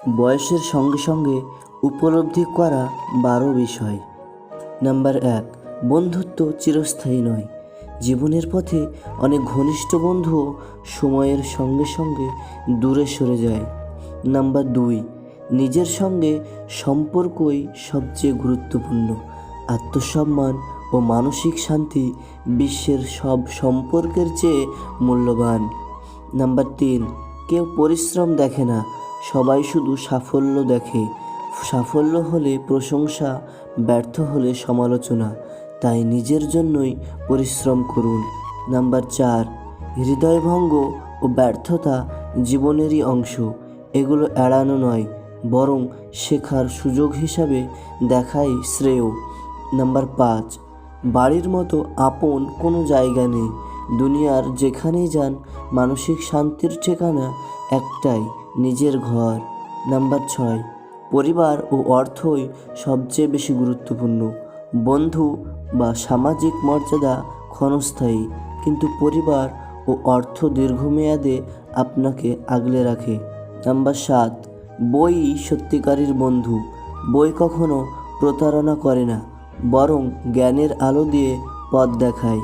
বয়সের সঙ্গে সঙ্গে উপলব্ধি করা বারো বিষয়। নাম্বার এক, বন্ধুত্ব চিরস্থায়ী নয়। জীবনের পথে অনেক ঘনিষ্ঠ বন্ধুও সময়ের সঙ্গে সঙ্গে দূরে সরে যায়। নাম্বার দুই, নিজের সঙ্গে সম্পর্কই সবচেয়ে গুরুত্বপূর্ণ। আত্মসম্মান ও মানসিক শান্তি বিশ্বের সব সম্পর্কের চেয়ে মূল্যবান। নাম্বার তিন, কেউ পরিশ্রম দেখে না সবাই শুধু সাফল্য দেখে। সাফল্য হলে প্রশংসা, ব্যর্থ হলে সমালোচনা। তাই নিজের জন্যই পরিশ্রম করুন। নাম্বার চার, হৃদয়ভঙ্গ ও ব্যর্থতা জীবনেরই অংশ। এগুলো এড়ানো নয়, বরং শেখার সুযোগ হিসাবে দেখাই শ্রেয়। নাম্বার পাঁচ, বাড়ির মতো আপন কোনো জায়গা নেই। দুনিয়ার যেখানেই যান, মানসিক শান্তির ঠিকানা একটাই, নিজের ঘর। নাম্বার ছয়, পরিবার ও অর্থই সবচেয়ে বেশি গুরুত্বপূর্ণ। বন্ধু বা সামাজিক মর্যাদা ক্ষণস্থায়ী, কিন্তু পরিবার ও অর্থ দীর্ঘমেয়াদে আপনাকে আগলে রাখে। নাম্বার সাত, বই সত্যিকারীর বন্ধু। বই কখনো প্রতারণা করে না, বরং জ্ঞানের আলো দিয়ে পথ দেখায়।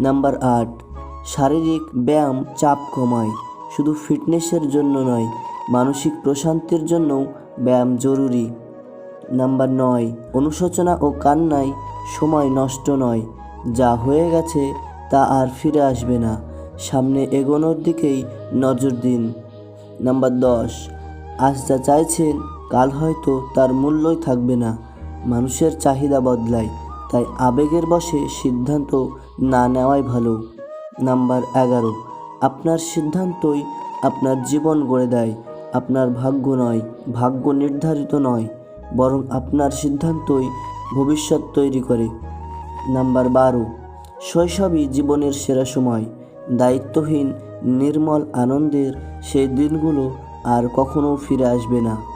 নাম্বার আট, শারীরিক ব্যায়াম চাপ কমায়। শুধু ফিটনেসের জন্য নয়, মানসিক প্রশান্তির জন্যও ব্যায়াম জরুরি। নাম্বার নয়, অনুশোচনা ও কান্নায় সময় নষ্ট নয়। যা হয়ে গেছে তা আর ফিরে আসবে না। সামনে এগোনোর দিকেই নজর দিন। নাম্বার দশ, আজ যা চাইছেন কাল হয়তো তার মূল্যই থাকবে না। মানুষের চাহিদা বদলায়। তাই আবেগের বশে সিদ্ধান্ত না নেওয়াই ভালো। নাম্বার এগারো, আপনার সিদ্ধান্তই আপনার জীবন গড়ে দেয়। আপনার ভাগ্য নয়, ভাগ্য নির্ধারিত নয়, বরং আপনার সিদ্ধান্তই ভবিষ্যৎ তৈরি করে। নাম্বার বারো, শৈশবই জীবনের সেরা সময়। দায়িত্বহীন, নির্মল আনন্দের সেই দিনগুলো আর কখনো ফিরে আসবে না।